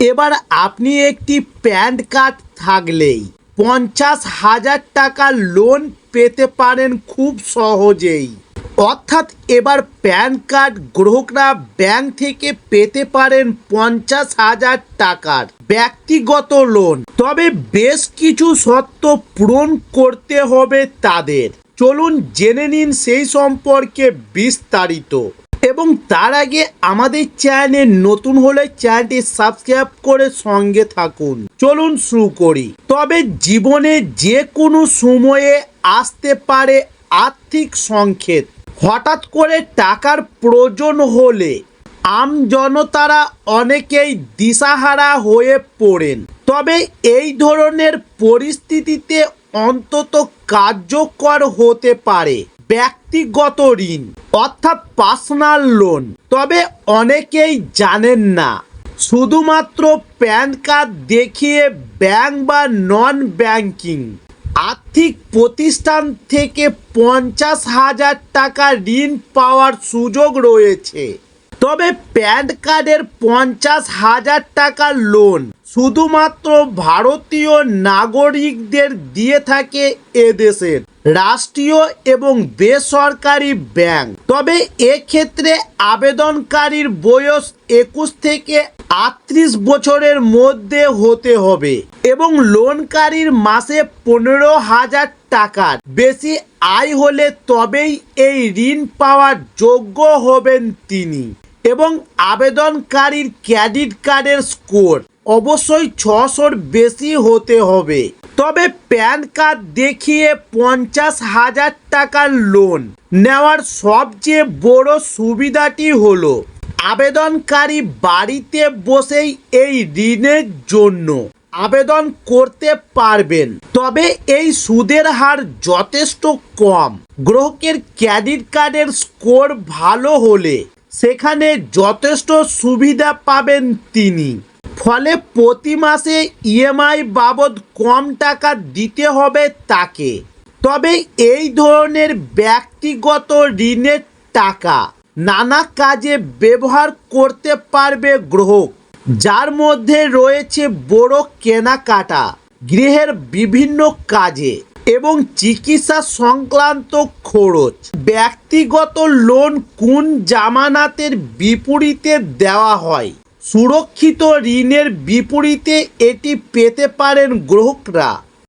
এবার আপনি একটি প্যান কার্ড থাকলেই পঞ্চাশ হাজার টাকা লোন পেতে পারেন খুব সহজেই। অর্থাৎ এবার প্যান কার্ড গ্রাহকরা ব্যাংক থেকে পেতে পারেন পঞ্চাশ হাজার টাকার ব্যক্তিগত লোন তবে বেশ কিছু শর্ত পূরণ করতে হবে তাদের। চলুন জেনে নিন সেই সম্পর্কে বিস্তারিত। এবং তার আগে আমাদের চ্যানেলে নতুন হলে চ্যানেলটি সাবস্ক্রাইব করে সঙ্গে থাকুন। চলুন শুরু করি। তবে জীবনে যে কোনো সময়ে আসতে পারে আর্থিক সংকেত। হঠাৎ করে টাকার প্রয়োজন হলে আম জনতারা অনেকেই দিশাহারা হয়ে পড়েন। তবে এই ধরনের পরিস্থিতিতে অন্তত কার্যকর হতে পারে। ব্যক্তিগত ঋণ, অর্থাৎ পার্সোনাল লোন। তবে অনেকেই জানেন না। শুধুমাত্র প্যান কার্ড দেখিয়ে ব্যাংক বা নন ব্যাংকিং আর্থিক প্রতিষ্ঠান থেকে পঞ্চাশ হাজার টাকা ঋণ পাওয়ার সুযোগ রয়েছে। তবে প্যান কার্ডের পঞ্চাশ হাজার টাকা লোন শুধুমাত্র ভারতীয় নাগরিকদের দিয়ে থাকে এদেশের রাষ্ট্রীয় এবং বেসরকারি ব্যাংক তবে এক্ষেত্রে আবেদনকারীর বয়স একুশ থেকে আটত্রিশ বছরের মধ্যে হতে হবে এবং লোনকারীর মাসে পনেরো হাজার টাকার বেশি আয় হলে তবেই এই ঋণ পাওয়ার যোগ্য হবেন তিনি। এবং আবেদনকারীর ক্রেডিট কার্ডের স্কোর অবশ্যই ছশোর বেশি হতে হবে। তবে প্যান কার্ড দেখিয়ে পঞ্চাশ হাজার টাকার লোন নেওয়ার সবচেয়ে বড় সুবিধাটি হলো আবেদনকারী বাড়িতে বসেই এই ঋণের জন্য আবেদন করতে পারবেন। তবে এই সুদের হার যথেষ্ট কম। গ্রাহকের ক্রেডিট কার্ডের স্কোর ভালো হলে সেখানে যথেষ্ট সুবিধা পাবেন তিনি। ফলে প্রতি মাসে ইএমআই বাবদ কম টাকা দিতে হবে তাকে। তবে এই ধরনের ব্যক্তিগত ঋণের টাকা নানা কাজে ব্যবহার করতে পারবে গ্রাহক, যার মধ্যে রয়েছে বড় কেনাকাটা, গৃহের বিভিন্ন কাজে। এবং চিকিৎসা সংক্রান্ত খরচ। ব্যক্তিগত লোন কোন জামানাতের বিপরীতে দেওয়া হয়? সুরক্ষিত ঋণের বিপরীতে এটি পেতে পারেন গ্রাহকরা।